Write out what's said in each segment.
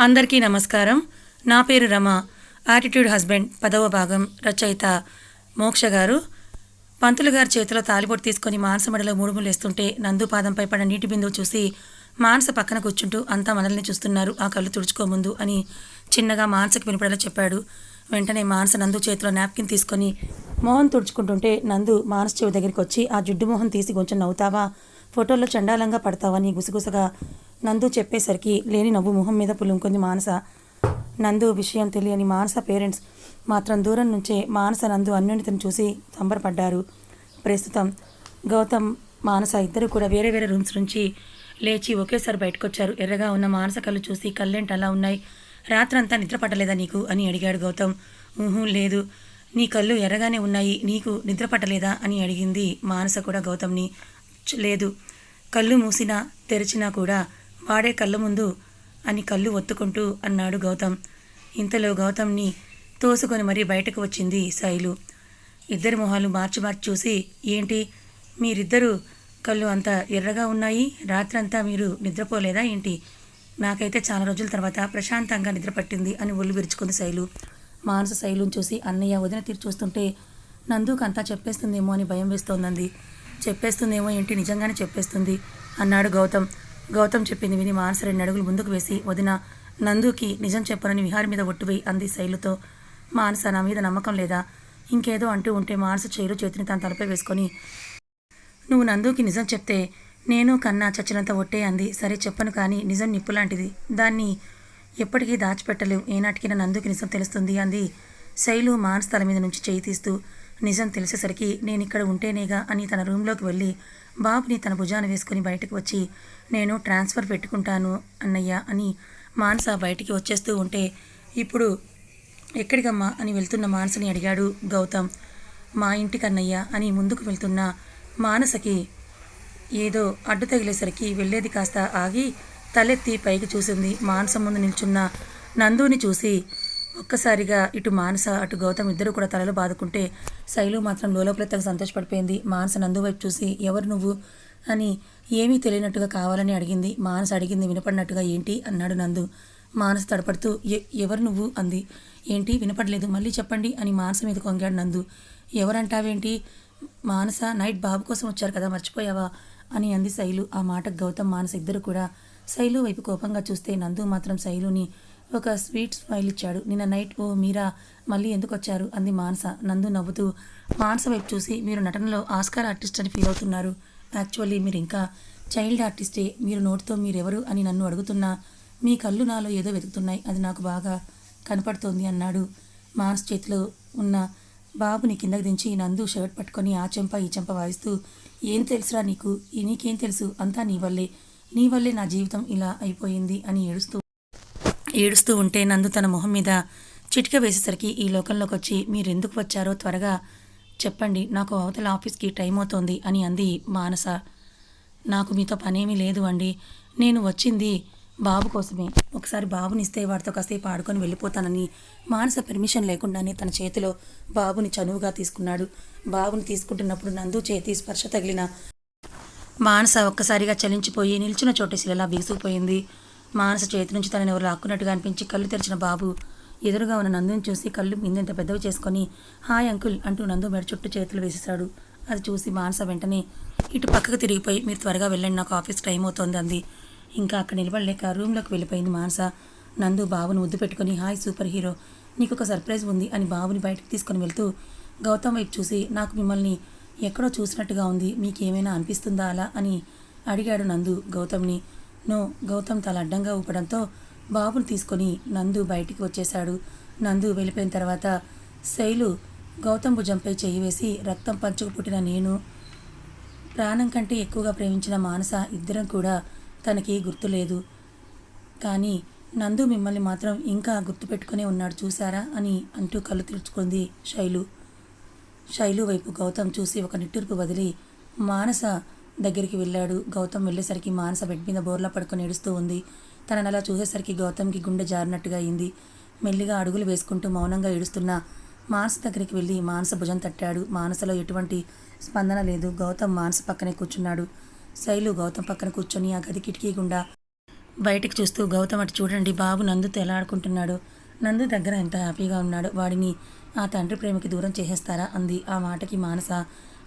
అందరికీ నమస్కారం. నా పేరు రమ. యాటిట్యూడ్ హస్బెండ్ పదవ భాగం రచయిత మోక్ష గారు. పంతులు గారి చేతిలో తాలిపొట్టు తీసుకొని మానస మెడలో మూడుములు వేస్తుంటే నందు పాదంపై పడిన నీటి బిందువు చూసి మానస పక్కన కూర్చుంటూ అంతా మనల్ని చూస్తున్నారు. ఆ కళ్ళు తుడుచుకోముందు అని చిన్నగా మానసకు వినపడేలా చెప్పాడు. వెంటనే మానస నందు చేతిలో నాప్కిన్ తీసుకొని మోహన్ తుడుచుకుంటుంటే నందు మానస చెవి దగ్గరికి వచ్చి ఆ జుడ్డు మోహన్ తీసి కొంచెం నవ్వుతావా? ఫోటోల్లో చండాలంగా పడతావని గుసగుసగా నందు చెప్పేసరికి లేని నవ్వు మొహం మీద పులుముకుంది మానస. నందు విషయం తెలియని మానస పేరెంట్స్ మాత్రం దూరం నుంచే మానస నందు అన్యోన్యతను చూసి సంబరపడ్డారు. ప్రస్తుతం గౌతమ్ మానస ఇద్దరు కూడా వేరే వేరే రూమ్స్ నుంచి లేచి ఒకేసారి బయటకొచ్చారు. ఎర్రగా ఉన్న మానస కళ్ళు చూసి కళ్ళేంటి అలా ఉన్నాయి. రాత్రంతా నిద్రపట్టలేదా నీకు? అని అడిగాడు గౌతమ్. ఊహూ లేదు. నీ కళ్ళు ఎర్రగానే ఉన్నాయి. నీకు నిద్రపట్టలేదా అని అడిగింది మానస కూడా గౌతమ్ని. లేదు. కళ్ళు మూసినా తెరిచినా కూడా వాడే కళ్ళ ముందు అని కళ్ళు ఒత్తుకుంటూ అన్నాడు గౌతమ్. ఇంతలో గౌతమ్ని తోసుకొని మరీ బయటకు వచ్చింది శైలు ఇద్దరి మొహాలు మార్చి మార్చి చూసి ఏంటి? మీరిద్దరూ కళ్ళు అంత ఎర్రగా ఉన్నాయి? రాత్రంతా మీరు నిద్రపోలేదా ఏంటి? నాకైతే చాలా రోజుల తర్వాత ప్రశాంతంగా నిద్ర పట్టింది అని ఒళ్ళు విరుచుకుంది శైలు మానస శైలుని చూసి అన్నయ్య వదిన తీరు చూస్తుంటే నందుకు అంతా చెప్పేస్తుందేమో అని భయం వేస్తోందంది. చెప్పేస్తుందేమో ఏంటి? నిజంగానే చెప్పేస్తుంది అన్నాడు గౌతమ్. గౌతమ్ చెప్పింది విని మానస రెండు అడుగులు ముందుకు వేసి వదిన నందుకి నిజం చెప్పనని విహారి మీద ఒట్టువేయి అంది శైలుతో. మానస నా మీద నమ్మకం లేదా? ఇంకేదో అంటూ ఉంటే మానస చేరు చేతిని తన తలపై వేసుకొని నువ్వు నందుకి నిజం చెప్తే నేను కన్నా చచ్చినంత ఒట్టే అంది. సరే చెప్పను కానీ నిజం నిప్పులాంటిది దాన్ని ఎప్పటికీ దాచిపెట్టలేవు. ఏనాటికైనా నందుకి నిజం తెలుస్తుంది అంది. శైలు మానస్ తల మీద నుంచి చేయి తీస్తూ నిజం తెలిసేసరికి నేను ఇక్కడ ఉంటేనేగా అని తన రూమ్లోకి వెళ్ళి బాబుని తన భుజాన వేసుకుని బయటకు వచ్చి నేను ట్రాన్స్ఫర్ పెట్టుకుంటాను అన్నయ్య అని మానస బయటికి వచ్చేస్తూ ఉంటే ఇప్పుడు ఎక్కడికమ్మా? అని వెళ్తున్న మానసని అడిగాడు గౌతమ్. మా ఇంటికి అన్నయ్య అని ముందుకు వెళ్తున్న మానసకి ఏదో అడ్డు తగిలేసరికి వెళ్ళేది కాస్త ఆగి తలెత్తి పైకి చూసింది. మానస ముందు నిల్చున్న నందుని చూసి ఒక్కసారిగా ఇటు మానస అటు గౌతమ్ ఇద్దరు కూడా తలలు బాదుకుంటే శైలు మాత్రం లోపల తగ్గ సంతోషపడిపోయింది. మానస నందు వైపు చూసి ఎవరు నువ్వు? అని ఏమీ తెలియనట్టుగా కావాలని అడిగింది. మానస అడిగింది వినపడినట్టుగా ఏంటి? అన్నాడు నందు. మానస తడపడుతూ "ఎ- ఎవరు నువ్వు? అంది. ఏంటి? వినపడలేదు. మళ్ళీ చెప్పండి అని మానస మీద కొంగాడు నందు. ఎవరంటావేంటి? మానస నైట్ బాబు కోసం వచ్చారు కదా మర్చిపోయావా? అని అంది శైలు. ఆ మాటకు గౌతమ్ మానస ఇద్దరు కూడా. శైలు వైపు కోపంగా చూస్తే నందు మాత్రం శైలుని ఒక స్వీట్ స్మైల్ ఇచ్చాడు. నిన్న నైట్ ఓ మీరా మళ్ళీ ఎందుకు వచ్చారు? అంది మానస. నందు నవ్వుతూ మానస వైపు చూసి మీరు నటనలో ఆస్కార్ ఆర్టిస్ట్ అని ఫీల్ అవుతున్నారు. యాక్చువల్లీ మీరు ఇంకా చైల్డ్ ఆర్టిస్టే. మీరు నోటితో మీరెవరు అని నన్ను అడుగుతున్నా మీ కళ్ళు నాలో ఏదో వెతుకుతున్నాయి. అది నాకు బాగా కనపడుతోంది అన్నాడు. మానస్ చేతిలో ఉన్న బాబుని కిందకి దించి నందు షర్ట్ పట్టుకొని ఆ చెంప ఈ చెంప వాయిస్తూ ఏం తెలుసురా నీకు? నీకేం తెలుసు? అంతా నీ వల్లే. నీ వల్లే నా జీవితం ఇలా అయిపోయింది అని ఏడుస్తూ ఏడుస్తూ ఉంటే నందు తన మొహం మీద చిటిక వేసేసరికి ఈ లోకంలోకి వచ్చి మీరు ఎందుకు వచ్చారో త్వరగా చెప్పండి. నాకు అవతల ఆఫీస్కి టైం అవుతోంది అని అంది మానస. నాకు మీతో పనేమీ లేదు అండి. నేను వచ్చింది బాబు కోసమే. ఒకసారి బాబునిస్తే వాడితో కాసేపు ఆడుకొని వెళ్ళిపోతానని మానస పర్మిషన్ లేకుండానే తన చేతిలో బాబుని చనువుగా తీసుకున్నాడు. బాబుని తీసుకుంటున్నప్పుడు నందు చేతి స్పర్శ తగిలిన మానస ఒక్కసారిగా చలించిపోయి నిల్చున్న చోట శిలలా బిగుసుకుపోయింది మానస చేతి నుంచి తనని ఎవరు లాక్కున్నట్టుగా అనిపించి కళ్ళు తెరిచిన బాబు ఎదురుగా ఉన్న నందుని చూసి కళ్ళు ఇందెంత పెద్దవి చేసుకొని హాయ్ అంకుల్ అంటూ నందు మెడ చుట్టూ చేతులు వేసేశాడు. అది చూసి మానస వెంటనే ఇటు పక్కకు తిరిగిపోయి మీరు త్వరగా వెళ్ళండి నాకు ఆఫీస్ టైం అవుతోంది అంది. ఇంకా అక్కడ నిలబడలేక రూమ్లోకి వెళ్ళిపోయింది మానస. నందు బాబుని ముద్దు పెట్టుకుని హాయ్ సూపర్ హీరో నీకు ఒక సర్ప్రైజ్ ఉంది అని బాబుని బయటకు తీసుకొని వెళ్తూ గౌతమ్ వైపు చూసి నాకు మిమ్మల్ని ఎక్కడో చూసినట్టుగా ఉంది మీకేమైనా అనిపిస్తుందా అలా అని అడిగాడు నందు గౌతమ్ని. నో గౌతమ్ తల అడ్డంగా ఊపడంతో బాబుని తీసుకొని నందు బయటికి వచ్చేశాడు. నందు వెళ్ళిపోయిన తర్వాత శైలు గౌతమ్ భుజంపై చేయి వేసి రక్తం పంచుకు పుట్టిన నేను ప్రాణం కంటే ఎక్కువగా ప్రేమించిన మానస ఇద్దరం కూడా తనకి గుర్తులేదు కానీ నందు మిమ్మల్ని మాత్రం ఇంకా గుర్తుపెట్టుకునే ఉన్నాడు చూసారా అని అంటూ కళ్ళు తెరుచుకుంది శైలు. శైలు వైపు గౌతమ్ చూసి ఒక నిట్టూర్పు వదిలి మానస దగ్గరికి వెళ్ళాడు. గౌతమ్ వెళ్ళేసరికి మానస బెడ్ మీద బోర్లా పడుకొని ఏడుస్తూ ఉంది. తనని అలా చూసేసరికి గౌతమ్కి గుండె జారినట్టుగా అయింది. మెల్లిగా అడుగులు వేసుకుంటూ మౌనంగా ఏడుస్తున్న. మానస దగ్గరికి వెళ్ళి మానస భుజం తట్టాడు. మానసలో ఎటువంటి స్పందన లేదు. గౌతమ్ మానస పక్కనే కూర్చున్నాడు. శైలు గౌతమ్ పక్కన కూర్చొని ఆ గది కిటికీ గుండా బయటకు చూస్తూ గౌతమ్ అటు చూడండి బాబు నందుతో ఎలా ఆడుకుంటున్నాడు? నందు దగ్గర ఎంత హ్యాపీగా ఉన్నాడు. వాడిని ఆ తండ్రి ప్రేమకి దూరం చేసేస్తారా? అంది. ఆ మాటకి మానస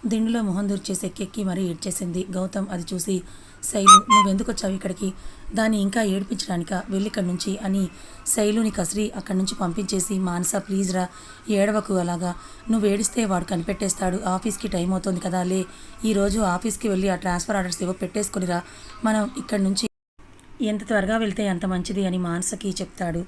దిండులో మొహం దూర్చేసి ఎక్కెక్కి మరీ ఏడ్చేసింది. గౌతమ్ అది చూసి శైలు నువ్వెందుకు వచ్చావు ఇక్కడికి? దాన్ని ఇంకా ఏడిపించడానిక? వెళ్ళిక్కడి నుంచి అని శైలుని కసిరి అక్కడి నుంచి పంపించేసి మానస ప్లీజ్ రా ఏడవకు అలాగా. నువ్వు ఏడిస్తే వాడు కనిపెట్టేస్తాడు. ఆఫీస్కి టైం అవుతుంది కదా లే. ఈరోజు ఆఫీస్కి వెళ్ళి ఆ ట్రాన్స్ఫర్ ఆర్డర్స్ ఏవో పెట్టేసుకునిరా మనం ఇక్కడి నుంచి ఎంత త్వరగా వెళ్తే అంత మంచిది అని మానసకి చెప్తాడు.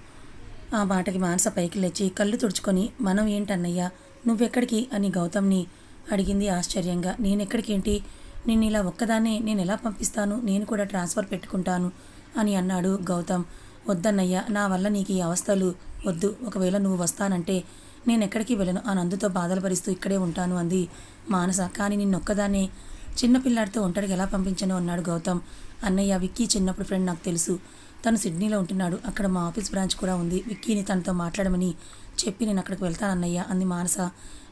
ఆ మాటకి మానస పైకి లేచి కళ్ళు తుడుచుకొని మనం ఏంటన్నయ్యా? నువ్వెక్కడికి? అని గౌతమ్ని అడిగింది ఆశ్చర్యంగా. నేనెక్కడికేంటి? నిన్ను ఇలా ఒక్కదాన్నే నేను ఎలా పంపిస్తాను? నేను కూడా ట్రాన్స్ఫర్ పెట్టుకుంటాను అని అన్నాడు గౌతమ్. వద్దన్నయ్య నా వల్ల నీకు ఈ అవస్థలు వద్దు. ఒకవేళ నువ్వు వస్తానంటే నేను ఎక్కడికి వెళ్ళను. ఆ నందుతో బాధలు భరిస్తూ ఇక్కడే ఉంటాను అంది మానస. కానీ నిన్నొక్కదాన్నే చిన్నపిల్లాడితో ఒంటరికి ఎలా పంపించను? అన్నాడు గౌతమ్. అన్నయ్య విక్కీ చిన్నప్పుడు ఫ్రెండ్ నాకు తెలుసు. తను సిడ్నీలో ఉంటున్నాడు. అక్కడ మా ఆఫీస్ బ్రాంచ్ కూడా ఉంది. విక్కీని తనతో మాట్లాడమని చెప్పి నేను అక్కడికి వెళ్తానన్నయ్య అంది మానస.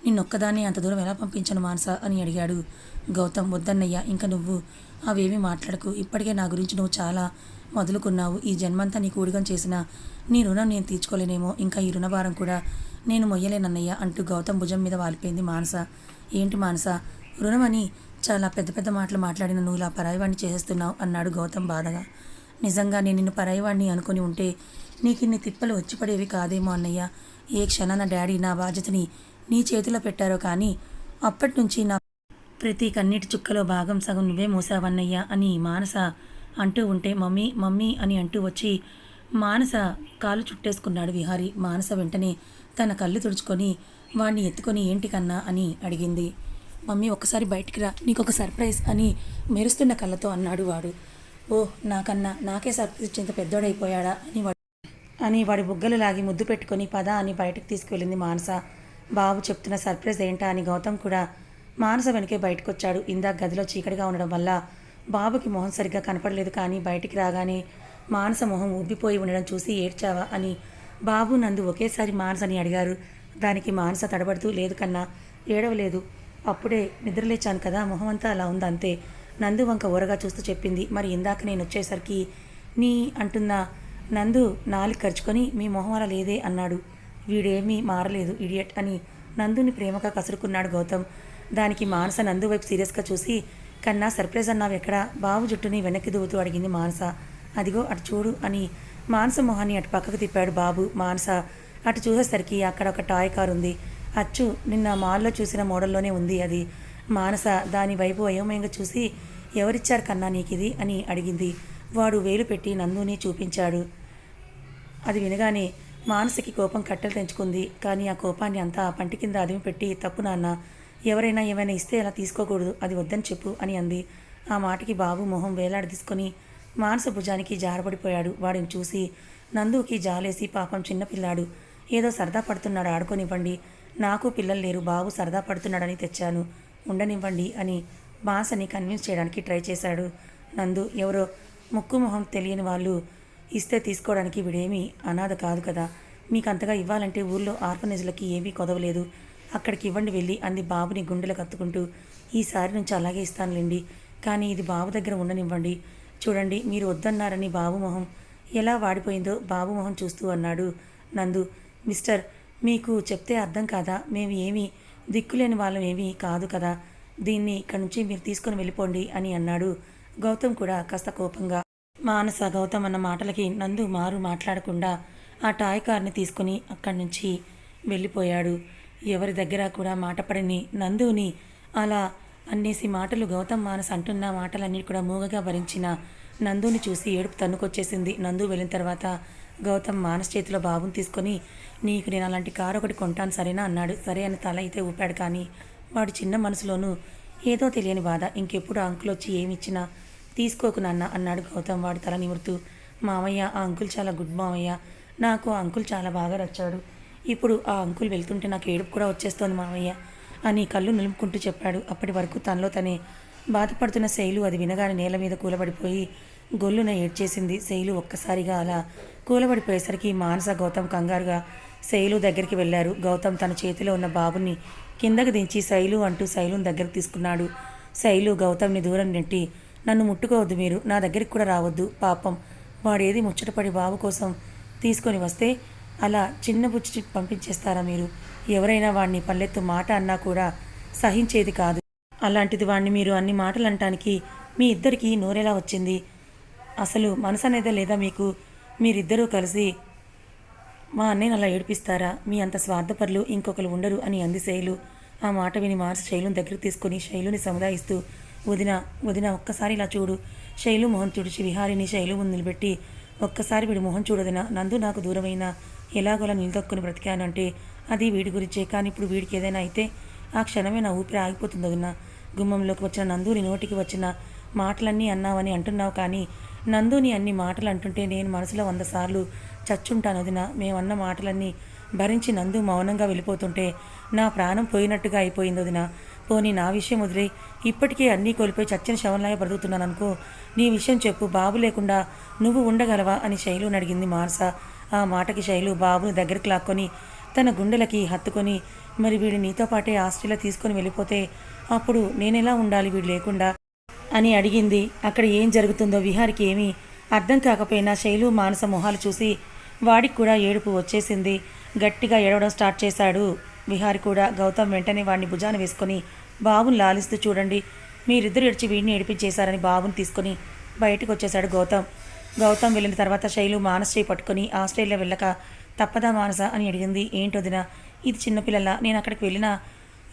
నిన్నొక్కదాన్ని అంత దూరం ఎలా పంపించను మానస అని అడిగాడు. గౌతమ్ వద్దన్నయ్య ఇంకా నువ్వు అవేమీ మాట్లాడకు. ఇప్పటికే నా గురించి నువ్వు చాలా మొదలుకున్నావు ఈ జన్మంతా నీకు ఊడిగం చేసిన నీ రుణం నేను తీర్చుకోలేనేమో. ఇంకా ఈ రుణభారం కూడా నేను మొయ్యలేనన్నయ్య అంటూ గౌతమ్ భుజం మీద వాలిపోయింది మానస. ఏంటి మానస? రుణమని చాలా పెద్ద పెద్ద మాటలు మాట్లాడిన నువ్వు ఇలా పరాయివాణ్ణి చేసేస్తున్నావు అన్నాడు గౌతమ్ బాధగా. నిజంగా నేను నిన్ను పరాయివాణ్ణి అనుకుని ఉంటే నీకు ఇన్ని తిప్పలు వచ్చిపడేవి కాదేమో అన్నయ్య. ఏ క్షణాన డాడీ నా బాధ్యతని నీ చేతిలో పెట్టారో కానీ అప్పటి నుంచి నా ప్రతి కన్నీటి చుక్కలో భాగం సగం నువ్వే మూసావన్నయ్యా అని మానస అంటూ ఉంటే మమ్మీ మమ్మీ అని అంటూ వచ్చి మానస కాలు చుట్టేసుకున్నాడు విహారి. మానస వెంటనే తన కళ్ళు తుడుచుకొని వాణ్ణి ఎత్తుకొని ఏంటి కన్నా? అని అడిగింది. మమ్మీ ఒకసారి బయటికి రా. నీకు ఒక సర్ప్రైజ్ అని మెరుస్తున్న కళ్ళతో అన్నాడు వాడు. ఓ నాకన్నా నాకే సర్ప్రైజ్ ఇచ్చేంత పెద్దోడైపోయాడా? అని వాడు అని వాడి బుగ్గలు లాగి ముద్దు పెట్టుకొని పద అని బయటకు తీసుకువెళ్ళింది మానస. బాబు చెప్తున్న సర్ప్రైజ్ ఏంటా అని గౌతమ్ కూడా మానస వెనకే బయటకు వచ్చాడు ఇందాక గదిలో చీకటిగా ఉండడం వల్ల బాబుకి మొహం సరిగ్గా కనపడలేదు కానీ బయటికి రాగానే మానస మొహం ఉబ్బిపోయి ఉండడం చూసి ఏడ్చావా అని బాబు నందు ఒకేసారి మానసని అడిగారు. దానికి మానస తడబడుతూ లేదు కన్నా ఏడవలేదు. అప్పుడే నిద్రలేచాను కదా మొహం అంతా అలా ఉంది అంతే. నందు వంక ఊరగా చూస్తూ చెప్పింది. మరి ఇందాక నేను వచ్చేసరికి నీ అంటున్న నందు నాలుగు ఖర్చుకొని మీ మొహం అలా లేదే అన్నాడు. వీడేమీ మారలేదు ఇడియట్ అని నందుని ప్రేమగా కసురుకున్నాడు గౌతమ్. దానికి మానస నందు వైపు సీరియస్గా చూసి కన్నా సర్ప్రైజ్ అన్నావు ఎక్కడ? బాబు జుట్టుని వెనక్కి దువ్వుతూ అడిగింది మానస. అదిగో అటు చూడు అని మానస మొహాన్ని అటు పక్కకు తిప్పాడు బాబు. మానస అటు చూసేసరికి అక్కడ ఒక టాయ్ కార్ ఉంది. అచ్చు నిన్న మాల్లో చూసిన మోడల్లోనే ఉంది అది. మానస దాని వైపు అయోమయంగా చూసి ఎవరిచ్చారు కన్నా నీకిది? అని అడిగింది. వాడు వేలు పెట్టి నందుని చూపించాడు. అది వినగానే మానసికి కోపం కట్టెలు తెంచుకుంది. కానీ ఆ కోపాన్ని అంతా ఆ పంటి కింద అదిమిపెట్టి తప్పు నాన్న ఎవరైనా ఏమైనా ఇస్తే అలా తీసుకోకూడదు అది వద్దని చెప్పు అని అంది. ఆ మాటకి బాబు మొహం వేలాడి తీసుకొని మానస భుజానికి జారబడిపోయాడు. వాడిని చూసి నందుకి జాలేసి పాపం చిన్నపిల్లాడు ఏదో సరదా పడుతున్నాడు ఆడుకోనివ్వండి. నాకు పిల్లలు లేరు బాబు సరదా పడుతున్నాడని తెచ్చాను. ఉండనివ్వండి అని మానసని కన్విన్స్ చేయడానికి ట్రై చేశాడు. నందు ఎవరో ముక్కు మొహం తెలియని వాళ్ళు ఇస్తే తీసుకోవడానికి వీడేమీ అనాథ కాదు కదా. మీకు అంతగా ఇవ్వాలంటే ఊర్లో ఆర్ఫనేజ్లకి ఏమీ కొదవలేదు. అక్కడికి ఇవ్వండి వెళ్ళి అంది బాబుని గుండెలు కత్తుకుంటూ. ఈసారి నుంచి అలాగే ఇస్తానులేండి. కానీ ఇది బాబు దగ్గర ఉండనివ్వండి. చూడండి మీరు వద్దన్నారని బాబు మొహం. ఎలా వాడిపోయిందో బాబు మొహం చూస్తూ అన్నాడు నందు. మిస్టర్ మీకు చెప్తే అర్థం కాదా? మేము ఏమీ దిక్కులేని వాళ్ళం ఏమీ కాదు కదా. దీన్ని ఇక్కడి నుంచి మీరు తీసుకొని వెళ్ళిపోండి అని అన్నాడు. గౌతమ్ కూడా కాస్త కోపంగా. మానస గౌతమ్ అన్న మాటలకి నందు మారు మాట్లాడకుండా ఆ టాయ్ కార్ని తీసుకుని అక్కడి నుంచి వెళ్ళిపోయాడు. ఎవరి దగ్గర కూడా మాటపడని నందుని అలా అన్నేసి మాటలు గౌతమ్ మానస్ అంటున్న మాటలన్నీ కూడా మూగగా భరించిన నందుని చూసి ఏడుపు తన్నుకొచ్చేసింది. నందు వెళ్ళిన తర్వాత గౌతమ్ మానస్ చేతిలో బాబుని తీసుకొని నీకు నేను అలాంటి కారు ఒకటి కొంటాను సరేనా? అన్నాడు. సరే అని తల అయితే ఊపాడు. కానీ వాడు చిన్న మనసులోనూ ఏదో తెలియని బాధ. ఇంకెప్పుడు అంకులు వచ్చి ఏమిచ్చినా తీసుకోకు నాన్న అన్నాడు గౌతమ్. వాడు తల నిమురుతూ మామయ్య ఆ అంకుల్ చాలా గుడ్ మామయ్య. నాకు ఆ అంకుల్ చాలా బాగా నచ్చాడు. ఇప్పుడు ఆ అంకుల్ వెళ్తుంటే నాకు ఏడుపు కూడా వచ్చేస్తోంది మామయ్య అని కళ్ళు నిలుపుకుంటూ చెప్పాడు. అప్పటి వరకు తనలో తనే బాధపడుతున్న శైలు అది వినగానే నేల మీద కూలబడిపోయి గొల్లున ఏడ్చేసింది. శైలు ఒక్కసారిగా అలా కూలబడిపోయేసరికి మానస గౌతమ్ కంగారుగా శైలు దగ్గరికి వెళ్ళారు. గౌతమ్ తన చేతిలో ఉన్న బాబుని కిందకు దించి శైలు అంటూ శైలుని దగ్గరకు తీసుకున్నాడు. శైలు గౌతమ్ని దూరం నెట్టి నన్ను ముట్టుకోవద్దు మీరు నా దగ్గరికి కూడా రావద్దు పాపం. వాడేది ముచ్చటపడి బాబు కోసం తీసుకొని వస్తే అలా చిన్న బుచ్చి పంపించేస్తారా మీరు? ఎవరైనా వాడిని పల్లెత్తు మాట అన్నా కూడా సహించేది కాదు. అలాంటిది వాడిని మీరు అన్ని మాటలు అనటానికి మీ ఇద్దరికి నోరెలా వచ్చింది? అసలు మనసు అనేదే లేదా మీకు? మీరిద్దరూ కలిసి మా అన్నయ్యని అలా ఏడిపిస్తారా? మీ అంత స్వార్థపరులు ఇంకొకరు ఉండరు అని అంది శైలు. ఆ మాట విని మార్చి శైలుని దగ్గరికి తీసుకొని శైలుని సముదాయిస్తూ వదిన వదిన ఒక్కసారి ఇలా చూడు. శైలు మొహం తుడిచి విహారిని శైలు ముందు నిలబెట్టి ఒక్కసారి వీడి మొహం చూడదిన నందు నాకు దూరమైన ఎలాగోలా నిలదొక్కుని బ్రతికాను అంటే అది వీడి గురించే కానీ ఇప్పుడు వీడికి ఏదైనా అయితే ఆ క్షణమే నా ఊపిరి ఆగిపోతుంది వదిన. గుమ్మంలోకి వచ్చిన నందుని నోటికి వచ్చిన మాటలన్నీ అన్నావని అంటున్నావు కానీ నందుని అన్ని మాటలు అంటుంటే నేను మనసులో వంద సార్లు చచ్చుంటాను వదిన. మేమన్న మాటలన్నీ భరించి నందు మౌనంగా వెళ్ళిపోతుంటే నా ప్రాణం పోయినట్టుగా అయిపోయింది వదిన. పోనీ నా విషయం వదిలే ఇప్పటికే అన్నీ కోల్పోయి చచ్చిన శవంలాగా బ్రతుకుతున్నాను అనుకో నీ విషయం చెప్పు బాబు లేకుండా నువ్వు ఉండగలవా అని శైలుని అడిగింది మానస. ఆ మాటకి శైలు బాబుని దగ్గరికి లాక్కొని తన గుండెలకి హత్తుకొని మరి వీడు నీతో పాటే ఆస్ట్రేలియా తీసుకొని వెళ్ళిపోతే అప్పుడు నేనెలా ఉండాలి వీడు లేకుండా అని అడిగింది. అక్కడ ఏం జరుగుతుందో విహారికి ఏమీ అర్థం కాకపోయినా శైలు మానస మొహాలు చూసి వాడికి కూడా ఏడుపు వచ్చేసింది. గట్టిగా ఏడవడం స్టార్ట్ చేశాడు. విహారి కూడా గౌతమ్ వెంటనే వాడిని భుజాన వేసుకొని బాబుని లాలిస్తూ చూడండి. మీరిద్దరు ఏడ్చి వీడిని ఏడిపించేశారని బాబుని తీసుకొని బయటకు వచ్చేశాడు గౌతమ్. గౌతమ్ వెళ్ళిన తర్వాత శైలు మానస చేయి పట్టుకొని ఆస్ట్రేలియా వెళ్ళక తప్పదా మానస అని అడిగింది. ఏంటొదిన ఇది చిన్నపిల్లల నేను అక్కడికి వెళ్ళిన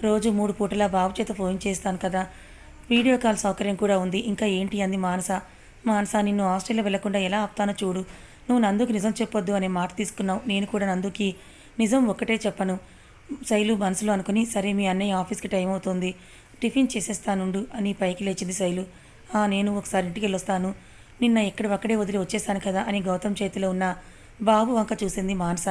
రోజు మూడు పూటలా బాబు చేత ఫోన్ చేస్తాను కదా. వీడియో కాల్ సౌకర్యం కూడా ఉంది. ఇంకా ఏంటి? అంది మానస. మానస నిన్ను ఆస్ట్రేలియా వెళ్ళకుండా ఎలా ఆపుతానో చూడు. నువ్వు నందుకు నిజం చెప్పొద్దు అనే మాట తీసుకున్నావు. నేను కూడా నందుకి నిజం ఒక్కటే చెప్పను. శైలు మనసులో అనుకుని సరే మీ అన్నయ్య ఆఫీస్కి టైం అవుతుంది. టిఫిన్ చేసేస్తానుండు అని పైకి లేచింది శైలు. "ఆ, నేను ఒకసారి ఇంటికి వెళ్ళొస్తాను. నిన్న ఎక్కడొక్కడే వదిలి వచ్చేసాను కదా అని గౌతమ్ చేతిలో ఉన్న బాబు వంక చూసింది మానస.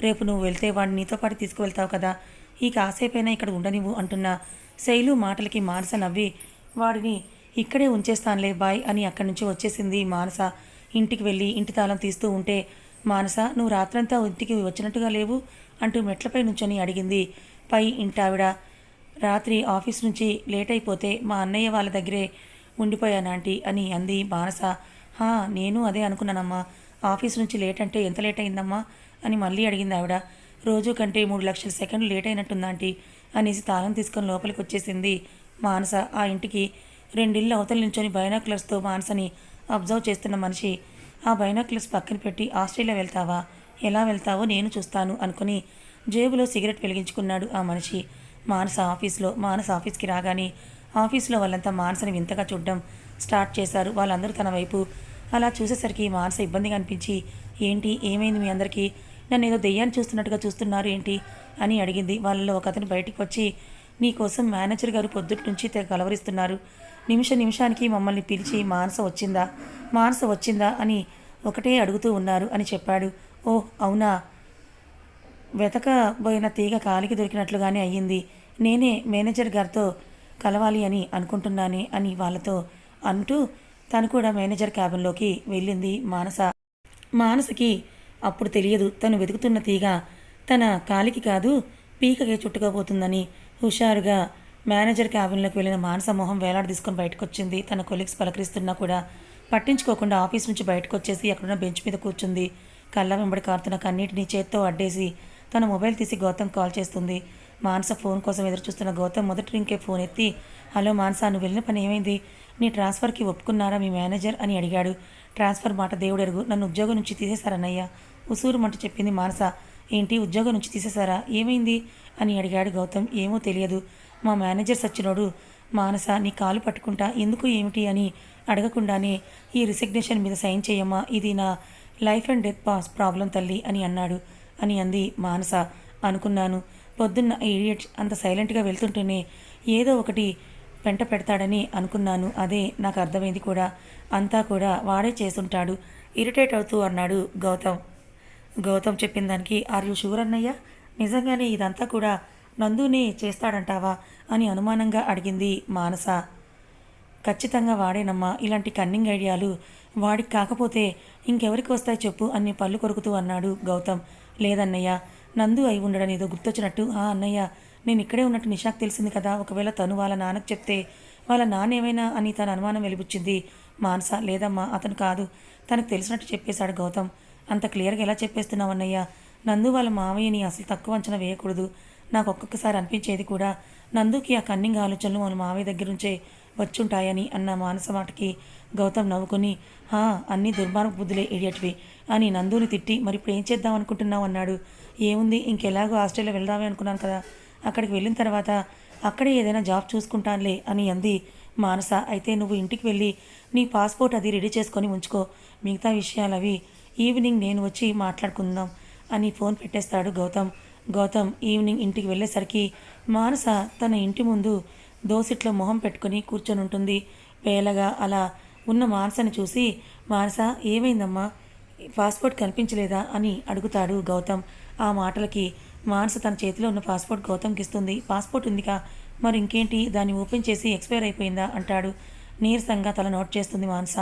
రేపు నువ్వు వెళ్తే వాడిని నీతో పాటు తీసుకువెళ్తావు కదా. ఈ కాసేపైనా ఇక్కడ ఉండనివ్వు అంటున్న శైలు మాటలకి మానస నవ్వి వాడిని ఇక్కడే ఉంచేస్తానులే బాయ్ అని అక్కడి నుంచి వచ్చేసింది మానస. ఇంటికి వెళ్ళి ఇంటి తాళం తీస్తూ ఉంటే మానస నువ్వు రాత్రంతా ఇంటికి వచ్చినట్టుగా లేవు. అంటూ మెట్లపై నుంచొని అడిగింది. పై ఇంటావిడ. రాత్రి ఆఫీస్ నుంచి లేట్ అయిపోతే మా అన్నయ్య వాళ్ళ దగ్గరే ఉండిపోయాను ఆంటీ అని అంది మానస హా నేను అదే అనుకున్నానమ్మా. ఆఫీస్ నుంచి లేట్ అంటే ఎంత లేట్ అయిందమ్మా అని మళ్ళీ అడిగింది ఆవిడ. రోజు కంటే మూడు లక్షల సెకండ్లు లేట్ అయినట్టుందాంటి అనేసి తాళం తీసుకొని లోపలికి వచ్చేసింది మానస ఆ ఇంటికి రెండిళ్ళు అవతల నుంచొని బైనాక్యులర్స్తో మానసని అబ్జర్వ్ చేస్తున్న మనిషి. ఆ బైనాక్యులర్స్ పక్కన పెట్టి ఆస్ట్రేలియా వెళ్తావా? ఎలా వెళ్తావో నేను చూస్తాను అనుకుని జేబులో సిగరెట్ వెలిగించుకున్నాడు ఆ మనిషి. మానస ఆఫీస్లో మానస ఆఫీస్కి రాగానే ఆఫీస్లో వాళ్ళంతా మానసని వింతగా చూడడం స్టార్ట్ చేశారు. వాళ్ళందరూ తన వైపు అలా చూసేసరికి మానస ఇబ్బందిగా అనిపించి ఏంటి? ఏమైంది మీ అందరికీ? నన్ను ఏదో దెయ్యాన్ని చూస్తున్నట్టుగా చూస్తున్నారు ఏంటి? అని అడిగింది. వాళ్ళలో ఒక అతను బయటికి వచ్చి నీకోసం మేనేజర్ గారు పొద్దుటి నుంచి కలవరిస్తున్నారు. నిమిష నిమిషానికి మమ్మల్ని పిలిచి మానస వచ్చిందా? మానస వచ్చిందా? అని ఒకటే అడుగుతూ ఉన్నారు అని చెప్పాడు. ఓహ్ అవునా? వెతకబోయిన తీగ కాలికి దొరికినట్లుగానే అయ్యింది. నేనే మేనేజర్ గారితో కలవాలి అని అనుకుంటున్నానే అని వాళ్ళతో అంటూ తను కూడా మేనేజర్ క్యాబిన్లోకి వెళ్ళింది మానస. మానసకి అప్పుడు తెలియదు తను వెతుకుతున్న తీగ తన కాలికి కాదు పీకకే చుట్టుకోబోతుందని హుషారుగా మేనేజర్ క్యాబిన్లోకి వెళ్ళిన మానస మొహం వేలాడి తీసుకొని బయటకు వచ్చింది తన కొలీగ్స్ పలకరిస్తున్నా కూడా పట్టించుకోకుండా ఆఫీస్ నుంచి బయటకు వచ్చేసి అక్కడున్న బెంచ్ మీద కూర్చుంది. కళ్ళ వెంబడి కారుతున్న కన్నీటిని చేత్తో అడ్డేసి తన మొబైల్ తీసి గౌతమ్ కాల్ చేస్తుంది. మానస ఫోన్ కోసం ఎదురుచూస్తున్న గౌతమ్ మొదటి రింకే ఫోన్ ఎత్తి హలో మానస నువ్వు వెళ్ళిన పని ఏమైంది? నీ ట్రాన్స్ఫర్కి ఒప్పుకున్నారా మీ మేనేజర్? అని అడిగాడు. ట్రాన్స్ఫర్ మాట దేవుడు ఎరుగు నన్ను ఉద్యోగం నుంచి తీసేశారన్నయ్య. ఉసూరు మంట చెప్పింది మానస. ఏంటి ఉద్యోగం నుంచి తీసేశారా? ఏమైంది? అని అడిగాడు గౌతమ్. ఏమో తెలియదు. మా మేనేజర్ సచ్చినోడు మానస నీ కాలు పట్టుకుంటా ఎందుకు ఏమిటి? అని అడగకుండానే ఈ రిసిగ్నేషన్ మీద సైన్ చేయమ్మా ఇది నా life and death pass problem తల్లి అని అన్నాడు. అని అంది మానస. అనుకున్నాను. పొద్దున్న ఇడియట్ అంత సైలెంట్గా వెళ్తుంటేనే ఏదో ఒకటి పెంట పెడతాడని అనుకున్నాను. అదే నాకు అర్థమైంది కూడా. అంతా కూడా వాడే చేస్తుంటాడు. ఇరిటేట్ అవుతూ అన్నాడు గౌతమ్. గౌతమ్ చెప్పిన దానికి ఆర్ యు షూర్ అన్నయ్య? నిజంగానే ఇదంతా కూడా నందునే చేస్తాడంటావా? అని అనుమానంగా అడిగింది మానస. ఖచ్చితంగా వాడేనమ్మా. ఇలాంటి కన్నింగ్ ఐడియాలు వాడికి కాకపోతే ఇంకెవరికి వస్తాయి చెప్పు అని పళ్ళు కొరుకుతూ అన్నాడు గౌతమ్. లేదన్నయ్య నందు అయి ఉండడం ఏదో గుర్తొచ్చినట్టు. ఆ అన్నయ్య నేను ఇక్కడే ఉన్నట్టు నిషాక్ తెలిసింది కదా. ఒకవేళ తను వాళ్ళ నాన్నకు చెప్తే వాళ్ళ నాన్నేమైనా అని తన అనుమానం వెలిబుచ్చింది. మానస లేదమ్మా అతను కాదు. తనకు తెలిసినట్టు చెప్పేశాడు గౌతమ్. అంత క్లియర్గా ఎలా చెప్పేస్తున్నావు అన్నయ్య? నందు వాళ్ళ మామయ్యని అసలు తక్కువ అంచనా వేయకూడదు. నాకు ఒక్కొక్కసారి అనిపించేది కూడా నందుకి ఆ కన్నింగ్ ఆలోచనలు మన మామయ్య దగ్గర నుంచే వచ్చుంటాయని అన్న మానస మాటకి గౌతమ్ నవ్వుకుని హా అన్నీ దుర్మార్గ బుద్ధులే ఇడియట్వి. అని నందుని తిట్టి మరి ఇప్పుడు ఏం చేద్దాం అనుకుంటున్నావు? అన్నాడు. ఏముంది ఇంకెలాగో ఆస్ట్రేలియా వెళ్దామే అనుకున్నాను కదా. అక్కడికి వెళ్ళిన తర్వాత అక్కడే ఏదైనా జాబ్ చూసుకుంటానులే అని అంది మానస. అయితే నువ్వు ఇంటికి వెళ్ళి నీ పాస్పోర్ట్ అది రెడీ చేసుకొని ఉంచుకో. మిగతా విషయాలు అవి ఈవినింగ్ నేను వచ్చి మాట్లాడుకుందాం అని ఫోన్ పెట్టేస్తాడు గౌతమ్. గౌతమ్ ఈవినింగ్ ఇంటికి వెళ్ళేసరికి మానస తన ఇంటి ముందు దోసిట్లో మొహం పెట్టుకొని కూర్చొని ఉంటుంది వేలగా అలా ఉన్న మానసని చూసి మానస ఏమైందమ్మా? పాస్పోర్ట్ కనిపించలేదా? అని అడుగుతాడు గౌతమ్. ఆ మాటలకి మానస తన చేతిలో ఉన్న పాస్పోర్ట్ గౌతమ్కి ఇస్తుంది. పాస్పోర్ట్ ఉందిగా? మరి ఇంకేంటి? దాన్ని ఓపెన్ చేసి ఎక్స్పైర్ అయిపోయిందా? అంటాడు. నీరసంగా తల నోట్ చేస్తుంది మానస.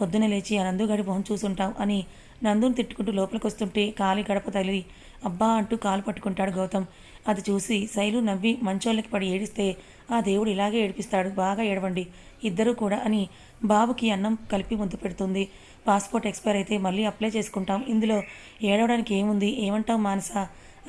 పొద్దున లేచి ఆ నందుగడి మొహం చూసుంటాం అని నందుని తిట్టుకుంటూ లోపలికి వస్తుంటే కాలి గడప తగిలి అబ్బా అంటూ కాలు పట్టుకుంటాడు గౌతమ్. అది చూసి శైలు నవ్వి మంచోళ్ళకి పడి ఏడిస్తే ఆ దేవుడు ఇలాగే ఏడిపిస్తాడు బాగా ఏడవండి ఇద్దరూ కూడా అని బాబుకి అన్నం కలిపి ముద్దు పెడుతుంది. పాస్పోర్ట్ ఎక్స్పైర్ అయితే మళ్ళీ అప్లై చేసుకుంటాం. ఇందులో ఏడవడానికి ఏముంది? ఏమంటావు మానస?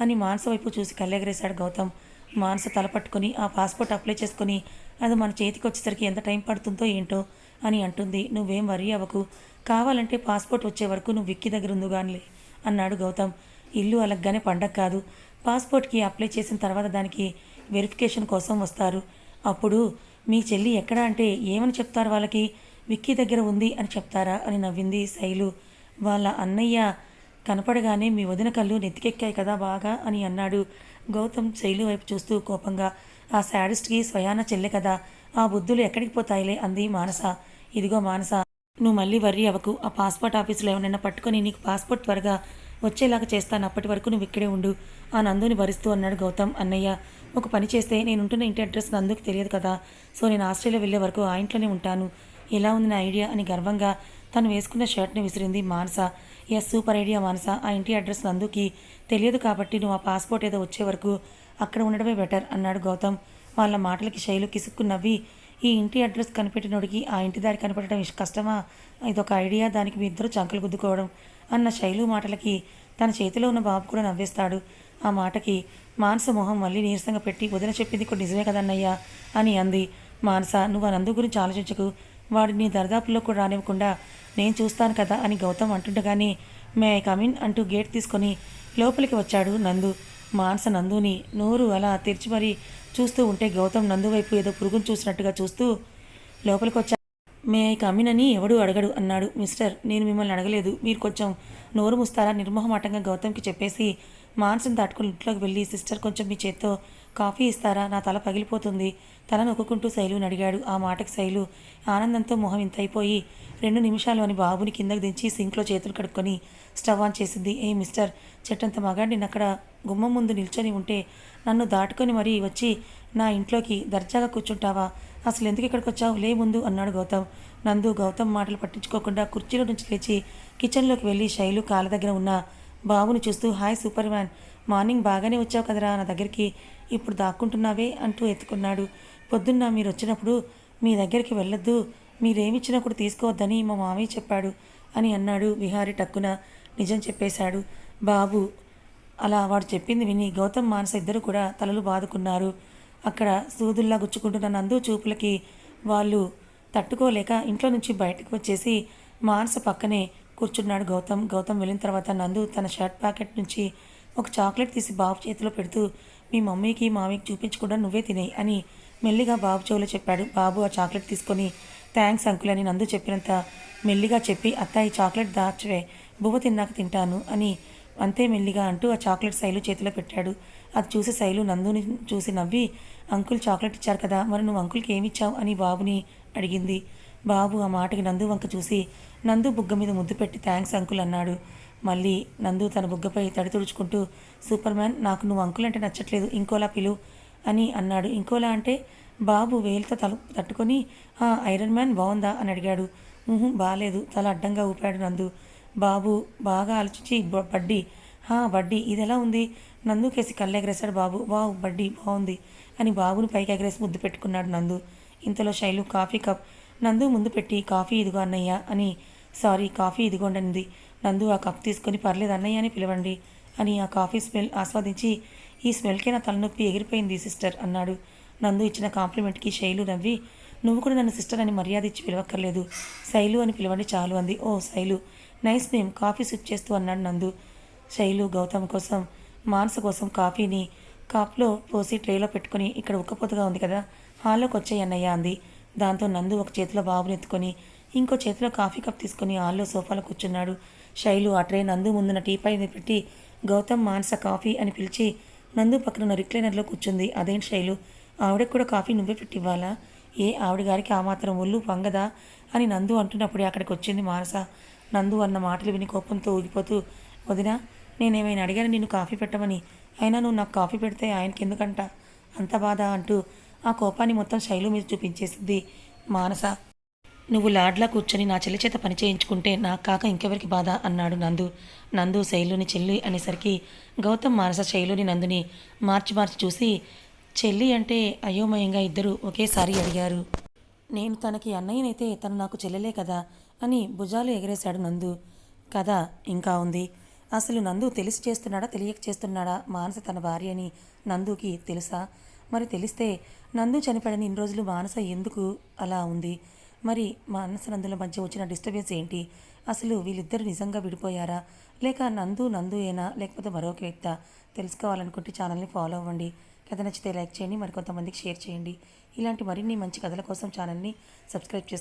అని మానస వైపు చూసి కళ్ళెగరేశాడు గౌతమ్. మానస తల పట్టుకుని ఆ పాస్పోర్ట్ అప్లై చేసుకుని అది మన చేతికి వచ్చేసరికి ఎంత టైం పడుతుందో ఏంటో? అని అంటుంది. నువ్వేం వరీ అవ్వకు. కావాలంటే పాస్పోర్ట్ వచ్చే వరకు నువ్వు విక్కి దగ్గర ఉందిగానిలే అన్నాడు గౌతమ్. ఇల్లు అలగ్గానే పండగ కాదు. పాస్పోర్ట్కి అప్లై చేసిన తర్వాత దానికి వెరిఫికేషన్ కోసం వస్తారు. అప్పుడు మీ చెల్లి ఎక్కడ అంటే ఏమని చెప్తారు వాళ్ళకి? విక్కీ దగ్గర ఉంది అని చెప్తారా? అని నవ్వింది శైలు. వాళ్ళ అన్నయ్య కనపడగానే మీ వదిన కళ్ళు నెత్తికెక్కాయి కదా బాగా అని అన్నాడు గౌతమ్ శైలు వైపు చూస్తూ కోపంగా. ఆ శాడిస్ట్కి స్వయాన చెల్లె కదా. ఆ బుద్ధులు ఎక్కడికి పోతాయిలే అంది మానస. ఇదిగో మానస నువ్వు మళ్ళీ వర్రీ అవ్వకు. ఆ పాస్పోర్ట్ ఆఫీసులో ఏమైనా పట్టుకొని నీకు పాస్పోర్ట్ త్వరగా వచ్చేలాగా చేస్తాను. అప్పటి వరకు నువ్వు ఇక్కడే ఉండు. ఆ నందుని భరిస్తూ అన్నాడు గౌతమ్. అన్నయ్య ఒక పని చేస్తే నేను ఉంటున్న ఇంటి అడ్రస్ నందుకు తెలియదు కదా. సో నేను ఆస్ట్రేలియా వెళ్ళే వరకు ఆ ఇంట్లోనే ఉంటాను. ఎలా ఉంది నా ఐడియా? అని గర్వంగా తను వేసుకున్న షర్ట్ని విసిరింది Manasa. Yes super idea Manasa. ఆ ఇంటి అడ్రస్ నందుకి తెలియదు కాబట్టి నువ్వు ఆ పాస్పోర్ట్ ఏదో వచ్చే వరకు అక్కడ ఉండడమే బెటర్ అన్నాడు గౌతమ్. వాళ్ళ మాటలకి శైలు కిసుక్కు నవ్వి. ఈ ఇంటి అడ్రస్ కనిపెట్టినోడికి ఆ ఇంటి దారి కనిపెట్టడం కష్టమా? ఇదొక ఐడియా. దానికి మీ ఇద్దరు చంకలు గుద్దుకోవడం అన్న శైలు మాటలకి తన చేతిలో ఉన్న బాబు కూడా నవ్వేస్తాడు. ఆ మాటకి మానస మొహం మళ్ళీ నీరసంగా పెట్టి వదిన చెప్పింది కూడా నిజమే కదన్నయ్యా అని అంది. మానస నువ్వు ఆ నందు గురించి ఆలోచించకు. వాడు నీ దరిదాపుల్లో కూడా రానివ్వకుండా నేను చూస్తాను కదా అని గౌతమ్ అంటుండగానే మే ఐ కమిన్ అంటూ గేట్ తీసుకొని లోపలికి వచ్చాడు నందు. మానస నందుని నోరు అలా తెరిచి మరీ చూస్తూ ఉంటే గౌతమ్ నందు వైపు ఏదో పురుగును చూసినట్టుగా చూస్తూ లోపలికి వచ్చా మే ఐ కమినని ఎవడు అడగడు అన్నాడు మిస్టర్. నేను మిమ్మల్ని అడగలేదు. మీరు కొంచెం నోరు ముస్తారా? నిర్మోహమాటంగా గౌతమ్కి చెప్పేసి మాన్సన్ దాటుకుని ఇంట్లోకి వెళ్ళి సిస్టర్ కొంచెం మీ చేత్తో కాఫీ ఇస్తారా? నా తల పగిలిపోతుంది. తల నొక్కుంటూ శైలుని అడిగాడు. ఆ మాటకు శైలు ఆనందంతో మొహం ఇంత అయిపోయి రెండు నిమిషాలు అని బాబుని కిందకు దించి సింక్లో చేతులు కడుక్కొని స్టవ్ ఆన్ చేసింది. ఏ మిస్టర్ చెట్టంత మగాడిని అక్కడ గుమ్మం ముందు నిల్చొని ఉంటే నన్ను దాటుకొని మరీ వచ్చి నా ఇంట్లోకి దర్జాగా కూర్చుంటావా? అసలు ఎందుకు ఇక్కడికి వచ్చావు? లే ముందు అన్నాడు గౌతమ్. నందు గౌతమ్ మాటలు పట్టించుకోకుండా కుర్చీలో నుంచి లేచి కిచెన్లోకి వెళ్ళి శైలు కాళ్ళ దగ్గర ఉన్న బాబుని చూస్తూ హాయ్ సూపర్ మ్యాన్ మార్నింగ్ బాగానే వచ్చావు కదరా? నా దగ్గరికి ఇప్పుడు దాక్కుంటున్నావే? అంటూ ఎత్తుకున్నాడు. పొద్దున్న మీరు వచ్చినప్పుడు మీ దగ్గరికి వెళ్ళొద్దు మీరేమిచ్చినా కూడా తీసుకోవద్దని మా మామయ్య చెప్పాడు అని అన్నాడు విహారి టక్కున. నిజం చెప్పేశాడు. బాబు అలా వాడు చెప్పింది విని గౌతమ్ మానస ఇద్దరు కూడా తలలు బాదుకున్నారు. అక్కడ సూదుల్లా గుచ్చుకుంటున్న నందు చూపులకి వాళ్ళు తట్టుకోలేక ఇంట్లో నుంచి బయటకు వచ్చేసి మానస పక్కనే కూర్చున్నాడు గౌతమ్. గౌతమ్ వెళ్ళిన తర్వాత నందు తన షర్ట్ ప్యాకెట్ నుంచి ఒక చాక్లెట్ తీసి బాబు చేతిలో పెడుతూ మీ మమ్మీకి మామీకి చూపించకుండా నువ్వే తినేయి అని మెల్లిగా బాబు చెవులో చెప్పాడు. బాబు ఆ చాక్లెట్ తీసుకొని థ్యాంక్స్ అంకుల్ అని నందు చెప్పినంత మెల్లిగా చెప్పి అత్తాయి చాక్లెట్ దాచవే బువ్వ తిన్నాక తింటాను అని అంతే మెల్లిగా అంటూ ఆ చాక్లెట్ శైలు చేతిలో పెట్టాడు. అది చూసి శైలు నందుని చూసి నవ్వి అంకుల్ చాక్లెట్ ఇచ్చారు కదా మరి నువ్వు అంకుల్కి ఏమి ఇచ్చావు? అని బాబుని అడిగింది. బాబు ఆ మాటకి నందు వంక చూసి నందు బుగ్గ మీద ముద్దు పెట్టి థ్యాంక్స్ అంకుల్ అన్నాడు. మళ్ళీ నందు తన బుగ్గపై తడి తుడుచుకుంటూ సూపర్ మ్యాన్ నాకు నువ్వు అంకుల్ అంటే నచ్చట్లేదు ఇంకోలా పిలు అని అన్నాడు. ఇంకోలా అంటే బాబు వేలితో తల తట్టుకొని "ఆ, ఐరన్ మ్యాన్ బాగుందా అని అడిగాడు. "ఉహు, బాలేదు. తల అడ్డంగా ఊపాడు నందు. బాబు బాగా ఆలోచించి బడ్డి బడ్డీ. హా బడ్డీ. ఇది ఎలా ఉంది? నందుకేసి కళ్ళు కళ్ళెగరేశాడు బాబు. వావ్ బడ్డీ బాగుంది అని బాబుని పైకి ఎగరేసి ముద్దు పెట్టుకున్నాడు నందు. ఇంతలో శైలు కాఫీ కప్. నందు ముందు పెట్టి కాఫీ ఇదిగో అన్నయ్య అని సారీ కాఫీ ఇదిగోండనింది. నందు ఆ కప్ తీసుకొని పర్లేదు అన్నయ్య అని పిలవండి. అని ఆ కాఫీ స్మెల్ ఆస్వాదించి ఈ స్మెల్కే నా తలనొప్పి ఎగిరిపోయింది సిస్టర్ అన్నాడు. నందు ఇచ్చిన కాంప్లిమెంట్కి శైలు నవ్వి నువ్వు కూడా నన్ను సిస్టర్ అని మర్యాద ఇచ్చి పిలవక్కర్లేదు శైలు అని పిలవండి చాలు అంది. ఓ Shailu nice name coffee sip చేస్తూ అన్నాడు నందు. శైలు గౌతమ్ కోసం మానస కోసం కాఫీని కప్లో పోసి ట్రేలో పెట్టుకుని ఇక్కడ ఉక్కపోతగా ఉంది కదా హాల్లోకి వచ్చాయి అన్నయ్య అంది. దాంతో నందు ఒక చేతిలో బాబుని ఎత్తుకొని ఇంకో చేతిలో కాఫీ కప్ తీసుకొని హాల్లో సోఫాలో కూర్చున్నాడు. శైలు ఆ ట్రే నందు ముందున్న టీపై పెట్టి గౌతమ్ మానస కాఫీ అని పిలిచి నందు పక్కన ఉన్న రిక్లైనర్లో కూర్చుంది. అదేంటి శైలు ఆవిడకి కూడా కాఫీ నువ్వే పెట్టివ్వాలా? ఏ ఆవిడ గారికి ఆ మాత్రం ఒళ్ళు పంగదా అని నందు అంటున్నప్పుడే అక్కడికి వచ్చింది మానస. నందు అన్న మాటలు విని కోపంతో ఊగిపోతూ వదినా నేనేమైనా అడిగాను నిన్ను కాఫీ పెట్టమని? అయినా నువ్వు నాకు కాఫీ పెడితే ఆయనకి ఎందుకంట? అంత బాధ అంటూ ఆ కోపాన్ని మొత్తం శైలు మీద చూపించేసింది మానస. నువ్వు లాడ్లా కూర్చొని నా చెల్లి చేత పని చేయించుకుంటే నాకు కాక ఇంకెవరికి బాధ? అన్నాడు నందు. నందు శైలుని చెల్లి అనేసరికి గౌతమ్ మానస శైలుని నందుని మార్చి మార్చి చూసి చెల్లి అంటే అయోమయంగా ఇద్దరు ఒకేసారి అడిగారు. నేను తనకి అన్నయ్యనైతే తను నాకు చెల్లెలే కదా అని భుజాలు ఎగరేశాడు నందు. కథ ఇంకా ఉంది. అసలు నందు తెలిసి చేస్తున్నాడా తెలియక చేస్తున్నాడా? మానస తన భార్య అని నందుకి తెలుసా? మరి తెలిస్తే నందు చనిపోయిన ఇన్ని రోజులు మానస ఎందుకు అలా ఉంది? మరి మానస నందుల మధ్య వచ్చిన డిస్టర్బెన్స్ ఏంటి? అసలు వీళ్ళిద్దరు నిజంగా విడిపోయారా? లేక నందు నందు ఏనా లేకపోతే మరొక వ్యక్త? తెలుసుకోవాలనుకుంటే ఛానల్ని ఫాలో అవ్వండి. కథ నచ్చితే లైక్ చేయండి మరికొంతమందికి షేర్ చేయండి. ఇలాంటి మరిన్ని మంచి కథల కోసం ఛానల్ని సబ్స్క్రైబ్ చేసుకోండి